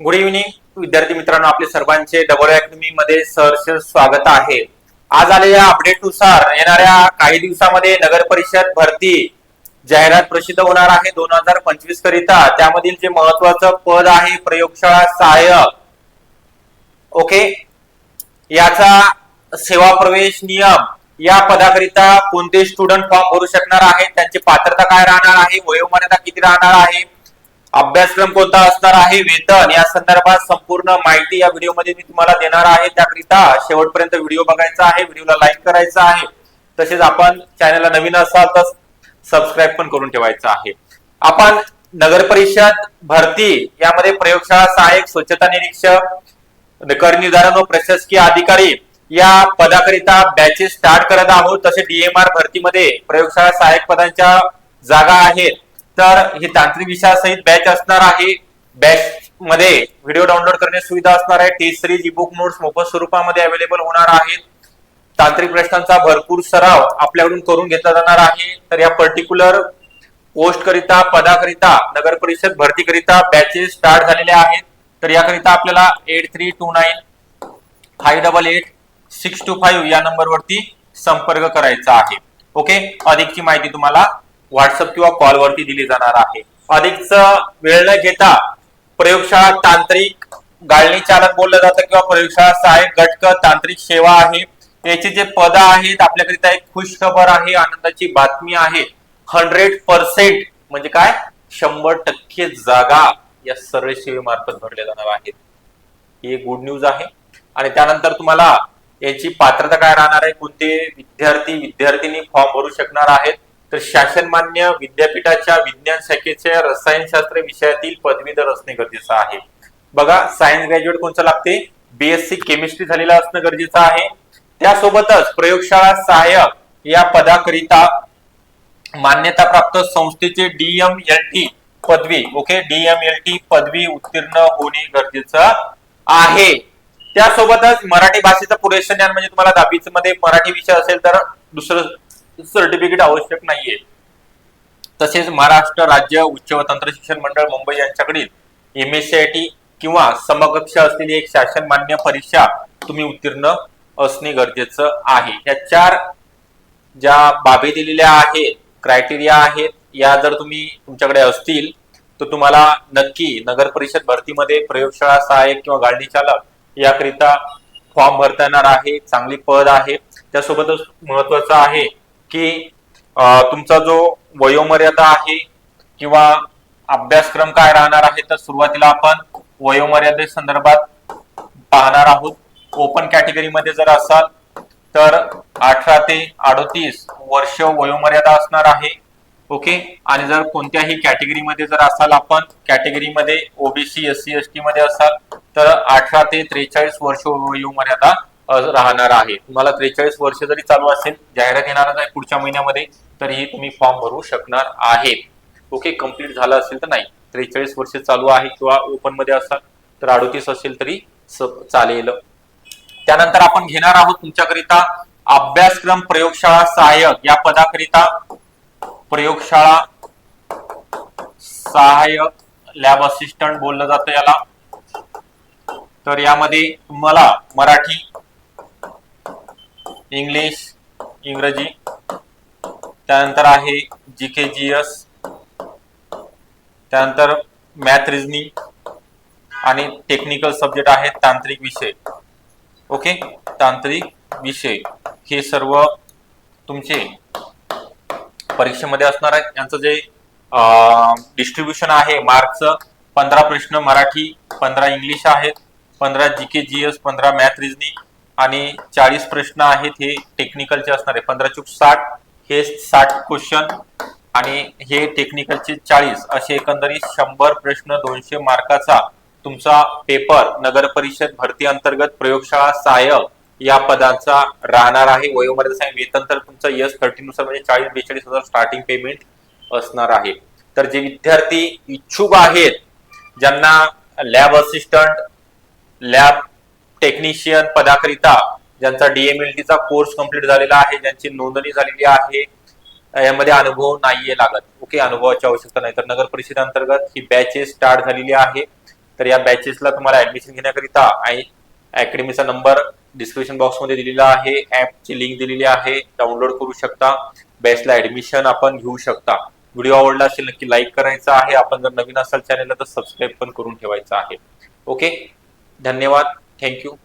Good evening विद्यार्थी मित्रांनो आपले सर्वांचे डबल अकॅडमी मध्ये सहर्ष स्वागत आहे. आज आलेल्या अपडेटनुसार येणाऱ्या काही दिवसामध्ये नगर परिषद भरती जाहिरात प्रसिद्ध होणार आहे दोन हजार पंचवीस करिता. त्यामधील जे महत्वाचं पद आहे प्रयोगशाळा सहाय्यक ओके? याचा सेवा प्रवेश नियम या पदाकरिता कोणते स्टुडंट फॉर्म भरू शकणार आहेत? त्यांची पात्रता काय राहणार आहे? वयोमर्यादा किती राहणार आहे? अभ्यासक्रम कोणता असणार आहे? वेतन. या संदर्भात संपूर्ण माहिती या व्हिडिओमध्ये मी तुम्हाला देणार आहे. त्याकरिता शेवटपर्यंत व्हिडिओ बघायचा आहे. व्हिडिओला लाईक करायचा आहे. तसेच आपण चॅनलला नवीन असाल तर सबस्क्राईब पण करून ठेवायचं आहे. आपण नगर परिषद भरती यामध्ये प्रयोगशाळा सहाय्यक स्वच्छता निरीक्षक कर निर्धारण व प्रशासकीय अधिकारी या पदाकरिता बॅचेस स्टार्ट करत आहोत. तसे डीएमआर भरतीमध्ये प्रयोगशाळा सहाय्यक पदांच्या जागा आहेत. तर ही तांत्रिक विषयासहित बॅच असणार आहे. बॅच मध्ये व्हिडिओ डाउनलोड करण्याची सुविधा असणार आहे. Test series e book notes मोफत स्वरूपामध्ये अवेलेबल होणार आहेत. तांत्रिक प्रश्नांचा भरपूर सराव आपल्याकडून करून घेतला जाणार आहे. तर या पर्टिक्युलर पोस्ट करिता पदाकरिता नगर परिषद भरती करिता बॅचेस स्टार्ट झालेल्या आहेत. तर याकरिता आपल्याला eight three two nine five double eight six two five या नंबरवरती संपर्क करायचा आहे. ओके अधिकची माहिती तुम्हाला व्हॉट्सअप किंवा कॉलवरती दिली जाणार आहे. अधिकचा वेळ न घेता प्रयोगशाळा तांत्रिक गाळणी चालक बोललं जातं किंवा प्रयोगशाळा सहाय्यक घटक तांत्रिक सेवा आहे. याची जे पद आहेत आपल्याकरिता एक खुश खबर आहे आनंदाची बातमी आहे. हंड्रेड पर्सेंट म्हणजे काय? शंभर टक्के जागा या सर्व सेवेमार्फत भरल्या जाणार आहेत. ही एक गुड न्यूज आहे. आणि त्यानंतर तुम्हाला याची पात्रता काय राहणार आहे? कोणते विद्यार्थी विद्यार्थिनी फॉर्म भरू शकणार आहेत? तर शासनमान्य विद्यापीठाच्या विज्ञान शाखेच्या रसायनशास्त्र विषयातील पदवीधर असणे गरजेचं आहे. बघा सायन्स ग्रॅज्युएट कोणचं लागते? बीएससी केमिस्ट्री झालेला असणं गरजेचं आहे. त्यासोबतच प्रयोगशाळा सहाय्यक या पदाकरिता मान्यता प्राप्त संस्थेचे डीएमएलटी पदवी ओके डीएमएलटी पदवी उत्तीर्ण होणे गरजेचं आहे. त्यासोबतच मराठी भाषेचं पुरेसं ज्ञान म्हणजे तुम्हाला दहावीच मध्ये मराठी विषय असेल तर दुसरं सर्टिफिकेट आवश्यक नाहीये. तसेच महाराष्ट्र राज्य उच्च व तंत्र शिक्षण मंडळ मुंबई यांच्याकडील M S C I T किंवा समकक्ष असलेली एक शासन मान्य परीक्षा तुम्ही उत्तीर्ण असणे गरजेचं आहे. या चार ज्या बाबी दिलेल्या आहेत क्रायटेरिया आहेत या जर तुम्ही तुमच्याकडे असतील तर तुम्हाला नक्की नगर परिषद भरतीमध्ये प्रयोगशाळा सहाय्यक किंवा गाळणी चालक याकरिता फॉर्म भरता येणार आहे चांगली पद आहे. त्यासोबतच महत्वाचं आहे की तुमचा जो वयोमर्यादा आहे किंवा अभ्यासक्रम काय राहणार आहे तर सुरुवातीला आपण वयोमर्यादे संदर्भात पाहणार आहोत. ओपन कॅटेगरीमध्ये जर असाल तर अठरा ते अडतीस वर्ष वयोमर्यादा असणार आहे. ओके? आणि जर कोणत्याही कॅटेगरीमध्ये जर असाल आपण कॅटेगरीमध्ये OBC S C S T मध्ये असाल तर अठरा ते त्रेचाळीस वर्ष वयोमर्यादा राहणार आहे. तुम्हाला त्रेचाळीस वर्ष जरी चालू असेल जाहिरात येणारच आहे पुढच्या महिन्यामध्ये तरीही तुम्ही फॉर्म भरू शकणार आहे ओके कंप्लीट झालं असेल तर नाही. त्रेचाळीस वर्ष चालू आहे किंवा ओपनमध्ये असाल तर अडोतीस असेल तरी चालेल. त्यानंतर आपण घेणार आहोत तुमच्याकरिता अभ्यासक्रम प्रयोगशाळा सहाय्यक. या पदाकरिता प्रयोगशाळा सहाय्यक लॅब असिस्टंट बोललं जातं याला. तर यामध्ये तुम्हाला मराठी इंग्लिश इंग्रजी त्यानंतर आहे जी के जी एस त्यानंतर मॅथ रिजनिंग आणि टेक्निकल सब्जेक्ट आहेत तांत्रिक विषय. ओके तांत्रिक विषय. हे सर्व तुमचे परीक्षेमध्ये असणार आहेत यांचं जे डिस्ट्रीब्युशन आहे मार्कचं पंधरा प्रश्न मराठी पंधरा इंग्लिश आहेत पंधरा जी के जी एस पंधरा मॅथ रिजनिंग आणि चाळीस प्रश्न आहेत हे टेक्निकलचे असणार. आहे पंधरा चूक साठ हे साठ क्वेश्चन आणि हे टेक्निकलचे चाळीस. असे एकंदरीत शंभर प्रश्न दोनशे मार्काचा तुमचा पेपर नगर परिषद भरती अंतर्गत प्रयोगशाळा सहाय्यक या पदाचा राहणार आहे. वयोमर्यादा सांग वेतन तर तुमचं यस थर्टी नुसार म्हणजे चाळीस बेचाळीस हजार स्टार्टिंग पेमेंट असणार आहे. तर जे विद्यार्थी इच्छुक आहेत ज्यांना लॅब असिस्टंट लॅब टेक्निशियन पदाकरिता ज्यांचा डीएमएलटीचा कोर्स कंप्लीट झालेला आहे ज्यांची नोंदणी झालेली आहे यामध्ये अनुभव नाहीये लागत. ओके अनुभवाची आवश्यकता नाही. तर नगर परिषद अंतर्गत ही बॅचेस स्टार्ट झालेली आहे. तर या बॅचेसला तुम्हाला ऍडमिशन घेण्याकरिता अकॅडमीचा नंबर डिस्क्रिप्शन बॉक्समध्ये दिलेला आहे. ऍपची लिंक दिलेली आहे. डाउनलोड करू शकता. बॅचला ऍडमिशन आपण घेऊ शकता. व्हिडिओ आवडला असेल नक्की लाईक करायचा आहे. आपण जर नवीन असाल चॅनलला तर सबस्क्राईब पण करून ठेवायचं आहे. ओके धन्यवाद. Thank you.